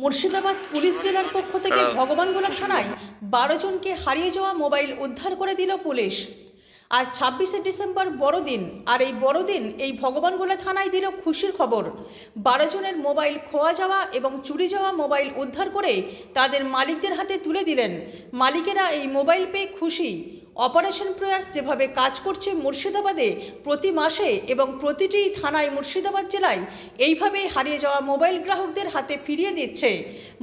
Murshidabad police জেলার পক্ষ থেকে ভগবানগোলা থানায় বারো জনকে হারিয়ে যাওয়া মোবাইল উদ্ধার করে দিল পুলিশ। আর ছাব্বিশে ডিসেম্বর বড়দিন আর এই বড়দিন এই ভগবানগোলা থানায় দিল খুশির খবর। বারো জনের মোবাইল খোয়া যাওয়া এবং চুরি যাওয়া মোবাইল উদ্ধার করে তাদের মালিকদের হাতে তুলে দিলেন। মালিকেরা এই মোবাইল পেয়ে খুশি। অপারেশন প্রয়াস যেভাবে কাজ করছে মুর্শিদাবাদে প্রতি মাসে এবং প্রতিটি থানায় মুর্শিদাবাদ জেলায় এইভাবে হারিয়ে যাওয়া মোবাইল গ্রাহকদের হাতে ফিরিয়ে দিচ্ছে।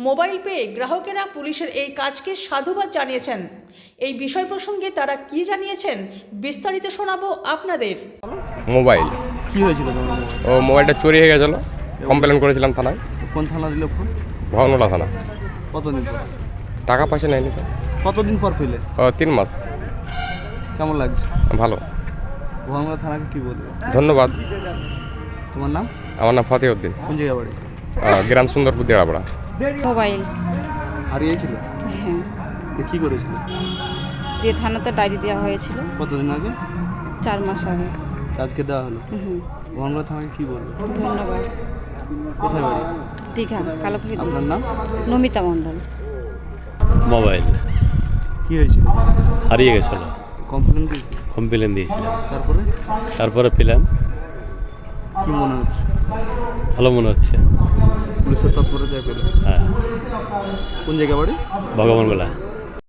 মোবাইল পেয়ে গ্রাহকেরা পুলিশের এই কাজকে সাধুবাদ জানিয়েছেন। এই বিষয় প্রসঙ্গে তারা কি জানিয়েছেন বিস্তারিত শোনাবো আপনাদের। মোবাইল। কি হয়েছিল ও মোবাইলটা চুরি হয়ে গেছিল। কমপ্লেন করেছিলাম থানায়। কোন থানা দিলে ফোন? ভবনলা থানা। কতদিন টাকা পয়সা নেয়নি তো। কতদিন পর পেলে? তিন মাস। কেমন লাগছে? ভালো। ভগবান থানাকে কি বলবে? ধন্যবাদ। তোমার নাম? আমার নাম ফতেউদ্দিন কোন জায়গা বাড়ি? গ্রাম সুন্দরপুর দেড়াবড়া মোবাইল। হারিয়েছিল? হ্যাঁ। কি করেছিল? দিয়ে থানাতে ডায়েরি দেওয়া হয়েছিল। কতদিন আগে? চার মাস আগে। আজকে দেওয়া হলো? হুম। থানাকে কি বলবে? ধন্যবাদ। কোথায় বাড়ি? দীঘা কালোপুরি দীঘা। আপনার নাম? নমিতা মণ্ডল। মোবাইল। কি হয়েছিল? হারিয়ে গেছিল। কমপ্লেন কমপ্লেন দিয়েছিলাম। তারপরে? তারপরে পেলাম কি মনে হচ্ছে? ভালো মনে হচ্ছে। পুলিশের তৎপরতায় পেলাম হ্যাঁ। কোন জায়গা বাড়ি? ভগবানগোলা